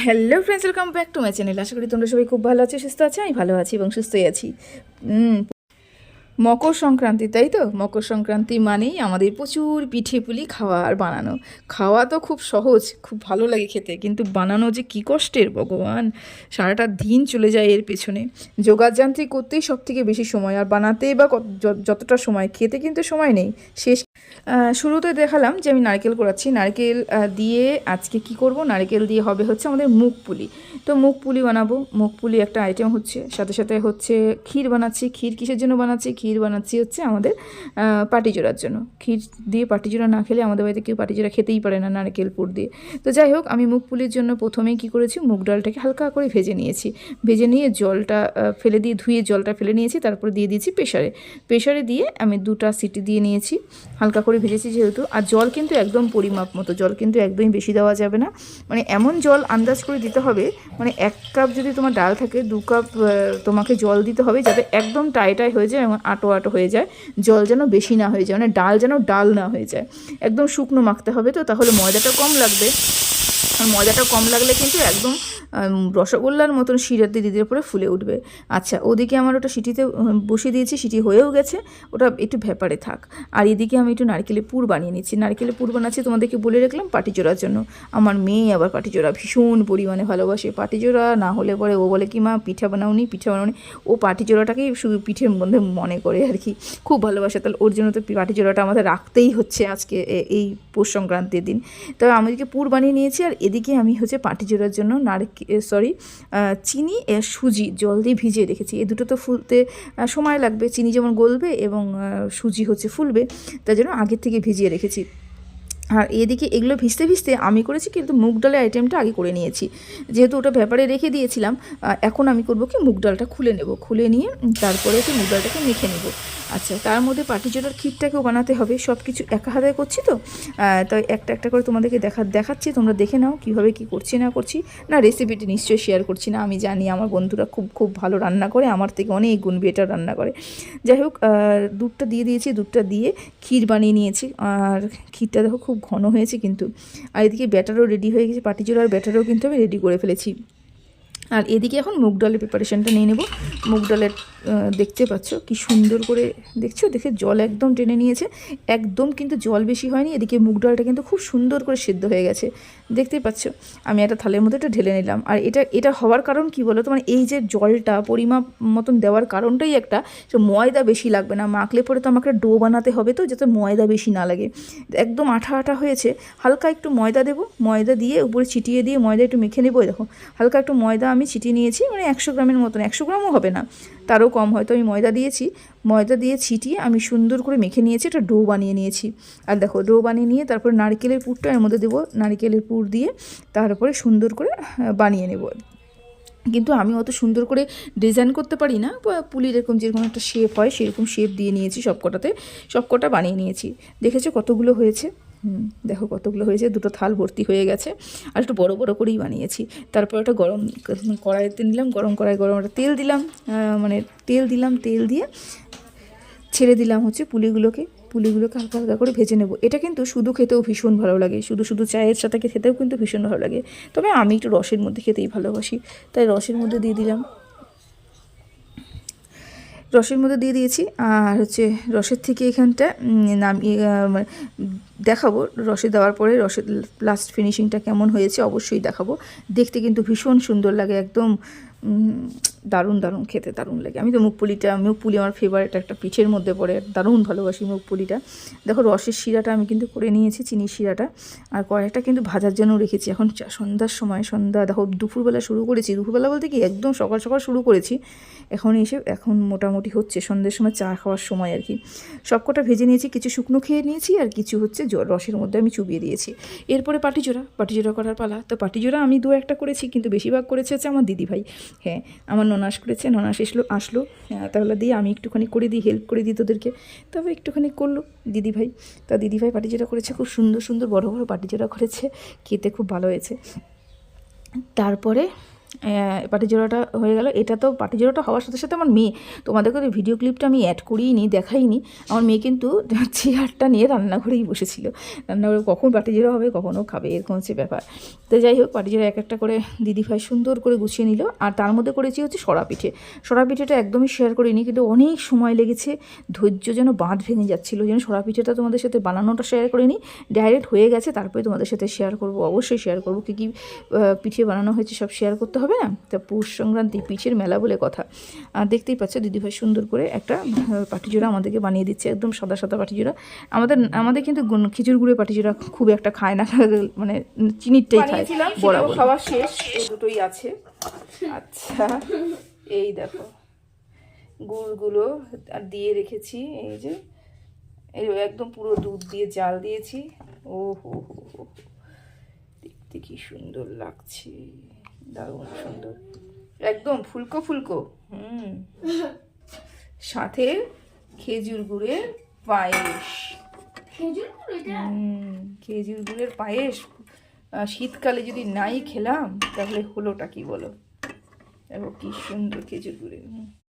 Hello friends welcome back to my channel আশা করি তোমরা সবাই খুব ভালো আছো, সুস্থ আছো, আমি ভালো আছি এবং সুস্থই আছি। মকর সংক্রান্তি, তাই তো? মকর সংক্রান্তি মানেই আমাদের প্রচুর পিঠে পুলি খাওয়া আর বানানো। খাওয়া তো খুব সহজ, খুব ভালো লাগে খেতে, কিন্তু বানানো যে কী কষ্টের ভগবান! সারাটা দিন চলে যায় এর পেছনে। যোগাযান্ত্রিক করতেই সব থেকে বেশি সময়, আর বানাতে বা যতটা সময়, খেতে কিন্তু সময় নেই। শেষ শুরুতে দেখালাম যে আমি নারকেল করাচ্ছি নারকেল দিয়ে আজকে কি করব? নারকেল দিয়ে হবে হচ্ছে আমাদের মুগ পুলি। তো মুগ পুলি বানাবো। মুগ পুলি একটা আইটেম হচ্ছে। সাথে সাথে হচ্ছে ক্ষীর বানাচ্ছি। ক্ষীর কিসের জন্য বানাচ্ছি? ক্ষীর বানাচ্ছি হচ্ছে আমাদের পাটিজোড়ার জন্য। ক্ষীর দিয়ে পাটিজোড়া না খেলে আমাদের বাড়িতে কেউ পাটিজোড়া খেতেই পারে না নারকেল পুর দিয়ে। তো যাই হোক, আমি মুগ পুলির জন্য প্রথমেই কি করেছি? মুগ ডালটাকে হালকা করে ভেজে নিয়েছি। ভেজে নিয়ে জলটা ফেলে দিয়ে ধুয়ে জলটা ফেলে নিয়েছি। তারপরে দিয়ে দিয়েছি প্রেশারে প্রেশারে দিয়ে আমি দুটা সিটি দিয়ে নিয়েছি। হালকা করে ভেজেছি যেহেতু, আর জল কিন্তু একদম পরিমাপ মতো, জল কিন্তু একদমই বেশি দেওয়া যাবে না। মানে এমন জল আন্দাজ করে দিতে হবে মানে এক কাপ যদি তোমার ডাল থাকে, দু কাপ তোমাকে জল দিতে হবে যাতে একদম টাইটাই হয়ে যায় এবং আটো আটো হয়ে যায়, জল যেন বেশি না হয়ে যায় মানে ডাল যেন ডাল না হয়ে যায়। একদম শুকনো মাখতে হবে তো, তাহলে ময়দাটা কম লাগবে। আর ময়দাটা কম লাগলে কিন্তু একদম রসগোল্লার মতন শিরাতে দিদির উপরে ফুলে উঠবে। আচ্ছা ওদিকে আমার ওটা সিটিতে বসিয়ে দিয়েছি, সিটি হয়েও গেছে। ওটা একটু ভেপারে থাক। আর এদিকে আমি একটু নারকেলের পুর বানিয়ে নিচ্ছি। নারকেলের পুর বানাচ্ছি তোমাদেরকে বলে রাখলাম পাটি পাটিজোড়ার জন্য। আমার মেয়ে আবার পাটি পাটিজোড়া ভীষণ পরিমাণে ভালোবাসে। পাটি পাটিজোড়া না হলে পরে ও বলে, কি মা, পিঠা বানাওনি পিঠা বানাওনি ও পাটি পাটিজোড়াটাকেই শুধু পিঠের মধ্যে মনে করে আর কি। খুব ভালোবাসে। তাহলে ওর জন্য তো পাটি পাটিজোড়াটা আমাদের রাখতেই হচ্ছে আজকে এই পৌষ সংক্রান্তির দিন। তবে আমি এদিকে পুর বানিয়ে নিয়েছি আর এদিকে আমি হচ্ছে পাটি পাটিজোড়ার জন্য নারকে সরি চিনি আর সুজি, জল দিয়ে ভিজিয়ে রেখেছি। এই দুটো তো ফুলতে সময় লাগবে। চিনি যেমন গলবে এবং সুজি হচ্ছে ফুলবে, তার জন্য আগের থেকে ভিজিয়ে রেখেছি। আর এদিকে এগুলো ভিজতে ভিজতে আমি করেছি, কিন্তু মুগ ডালের আইটেমটা আগে করে নিয়েছি। যেহেতু ওটা ব্যাপারে রেখে দিয়েছিলাম এখন আমি করব কি, মুগ ডালটা খুলে নেব। খুলে নিয়ে তারপরে কি মুগ ডালটাকে মেখে নেব। আচ্ছা তার মধ্যে পাটিজোড়ার ক্ষীরটাকেও বানাতে হবে। সব কিছু একা হাতে করছি তো তাই একটা একটা করে তোমাদেরকে দেখা, দেখাচ্ছি। তোমরা দেখে নাও কীভাবে কি করছি, না করছি। না রেসিপিটি নিশ্চয়ই শেয়ার করছি না, আমি জানি আমার বন্ধুরা খুব খুব ভালো রান্না করে, আমার থেকে অনেক গুণ বেটার রান্না করে। যাই হোক দুধটা দিয়ে দিয়েছি, দুধটা দিয়ে ক্ষীর বানিয়ে নিয়েছি। আর ক্ষীরটা দেখো খুব ঘন হয়েছে কিন্তু। আর এদিকে ব্যাটারও রেডি হয়ে গেছে, পাটিজোড়ার ব্যাটারও কিন্তু আমি রেডি করে ফেলেছি। আর এদিকে এখন মুগ ডালের প্রিপারেশানটা নিয়ে নেব। মুগ ডালের দেখতে পাচ্ছ, কি সুন্দর করে দেখছ? দেখে জল একদম টেনে নিয়েছে। একদম কিন্তু জল বেশি হয়নি, এদিকে মুগ ডালটা কিন্তু খুব সুন্দর করে সেদ্ধ হয়ে গেছে। দেখতেই পাচ্ছ, আমি একটা থালের মধ্যে এটা ঢেলে নিলাম। আর এটা এটা হওয়ার কারণ কি বলো তো? মানে এই যে জলটা পরিমাপ মতন দেওয়ার কারণটাই একটা, যে ময়দা বেশি লাগবে না। মাখলে পরে তো আমাকে ডো বানাতে হবে তো, যাতে ময়দা বেশি না লাগে। একদম আঠা আঠা হয়েছে। হালকা একটু ময়দা দেবো, ময়দা দিয়ে উপরে ছিটিয়ে দিয়ে ময়দা একটু মেখে নেব। দেখো, হালকা একটু ময়দা আমি ছিটিয়ে নিয়েছি মানে একশো গ্রামের মতন। একশো গ্রামও হবে না। তারও কম হয়তো আমি ময়দা দিয়েছি। ময়দা দিয়ে ছিটিয়ে আমি সুন্দর করে মেখে নিয়েছি, একটা ডো বানিয়ে নিয়েছি। আর দেখো, ডো বানিয়ে নিয়ে তারপরে নারকেলের পুরটা এর মধ্যে দেবো, নারকেলের পুর দিয়ে তারপরে সুন্দর করে বানিয়ে নেব। কিন্তু আমি অত সুন্দর করে ডিজাইন করতে পারি না পুলির এরকম যেরকম একটা শেপ হয়, সেরকম শেপ দিয়ে নিয়েছি সবকটাতে, সবকটা বানিয়ে নিয়েছি। দেখেছ কতগুলো হয়েছে? হুম, দেখো কতগুলো হয়েছে, দুটো থাল ভর্তি হয়ে গেছে, আর একটু বড় বড় করেই বানিয়েছি। তারপর একটা গরম কড়াইতে নিলাম, গরম কড়াই, গরম একটা তেল দিলাম মানে তেল দিলাম, তেল দিয়ে ছেড়ে দিলাম হচ্ছে পুলিগুলোকে পুলিগুলোকে হালকা হালকা করে ভেজে নেব। এটা কিন্তু শুধু খেতেও ভীষণ ভালো লাগে, শুধু শুধু চায়ের সাথে খেতেও কিন্তু ভীষণ ভালো লাগে। তবে আমি একটু রসের মধ্যে খেতেই ভালোবাসি, তাই রসের মধ্যে দিয়ে দিলাম রসের মধ্যে দিয়ে দিয়েছি, আর হচ্ছে রসের থেকে এখানটা নামিয়ে মানে দেখাবো। রসে দেওয়ার পরে রসের লাস্ট ফিনিশিংটা কেমন হয়েছে অবশ্যই দেখাবো। দেখতে কিন্তু ভীষণ সুন্দর লাগে, একদম দারুণ দারুণ, খেতে দারুণ লাগে। আমি তো মুখপুলিটা মুখপুলি আমার ফেভারিট একটা পিঠের মধ্যে পড়ে, দারুণ ভালোবাসি মুখপুলিটা দেখো রসের শিরাটা আমি কিন্তু করে নিয়েছি, চিনির শিরাটা। আর কড়াইটা কিন্তু ভাজার জন্য রেখেছি। এখন সন্ধ্যার সময়, সন্ধ্যা, দেখো দুপুরবেলা শুরু করেছি। দুপুরবেলা বলতে কি একদম সকাল সকাল শুরু করেছি। এখন এসে, এখন মোটামুটি হচ্ছে সন্ধ্যের সময় চা খাওয়ার সময় আর কি। সবকটা ভেজে নিয়েছি, কিছু শুকনো খেয়ে নিয়েছি আর কিছু হচ্ছে রসের মধ্যে আমি চুবিয়ে দিয়েছি। এরপরে পাটিজোড়া পাটিজোড়া করার পালা। তো পাটিজোড়া আমি দু একটা করেছি, কিন্তু বেশিরভাগ করেছে হচ্ছে আমার দিদিভাই। হ্যাঁ আমার ননাস করেছে ননাস এসলো, আসলো। তাহলে দিয়ে আমি একটুখানি করে দিই হেল্প করে দিই তোদেরকে। তবে একটুখানি করল দিদিভাই। তা দিদিভাই পাটিচেরা করেছে, খুব সুন্দর সুন্দর বড় বড় পাটিচেরা করেছে, খেতে খুব ভালো হয়েছে। তারপরে পাটিজোড়াটা হয়ে গেল। এটা তো পাটিজোড়াটা হওয়ার সাথে সাথে আমার মেয়ে, তোমাদেরকে তো ভিডিও ক্লিপটা আমি অ্যাড করিনি, দেখাইনি। আমার মেয়ে কিন্তু চেয়ারটা নিয়ে রান্নাঘরেই বসেছিল। রান্নাঘরে কখন পাটিজোড়া হবে কখনও খাবে, এরকম হচ্ছে ব্যাপার। তো যাই হোক পাটিজোড়া এক একটা করে দিদিভাই সুন্দর করে গুছিয়ে নিল। আর তার মধ্যে করেছি হচ্ছে সরা পিঠে। সরা পিঠেটা একদমই শেয়ার করিনি, কিন্তু অনেক সময় লেগেছে। ধৈর্য যেন বাঁধ ভেঙে যাচ্ছিল, যেন সরা পিঠেটা তোমাদের সাথে বানানোটা শেয়ার করিনি। ডাইরেক্ট হয়ে গেছে, তারপরে তোমাদের সাথে শেয়ার করব, অবশ্যই শেয়ার করব, কী কী পিঠে বানানো হয়েছে সব শেয়ার করতে হবে। না? তা পৌষ সংক্রান্তি পিঠের মেলা বলে কথা। আর দেখতেই পাচ্ছ দিদিভাই সুন্দর করে একটা পাটিজোড়া আমাদেরকে বানিয়ে দিচ্ছে একদম সাদা সাদা পাটিজোড়া। আমাদের আমাদের কিন্তু খিচুড় গুঁড়ে পাটিজোড়া খুব একটা খায় না মানে চিনিরটাই খায় বরাবর। খাওয়া শেষ দুটোই আছে। আচ্ছা এই দেখো গুড়গুলো আর দিয়ে রেখেছি এই যে এই একদম পুরো দুধ দিয়ে জাল দিয়েছি। ও হো হো হো দেখতে কি সুন্দর লাগছে। দারুণ সুন্দর। একদম ফুলকো ফুলকো। হুম। সাথে খেজুর গুড়ের পায়েস। খেজুর গুড় এটা? হুম খেজুর গুড়ের পায়েস। শীতকালে যদি নাই খেলাম তাহলে হলোটা কি বলো? দেখো কি সুন্দর খেজুর গুড়ের। হুম।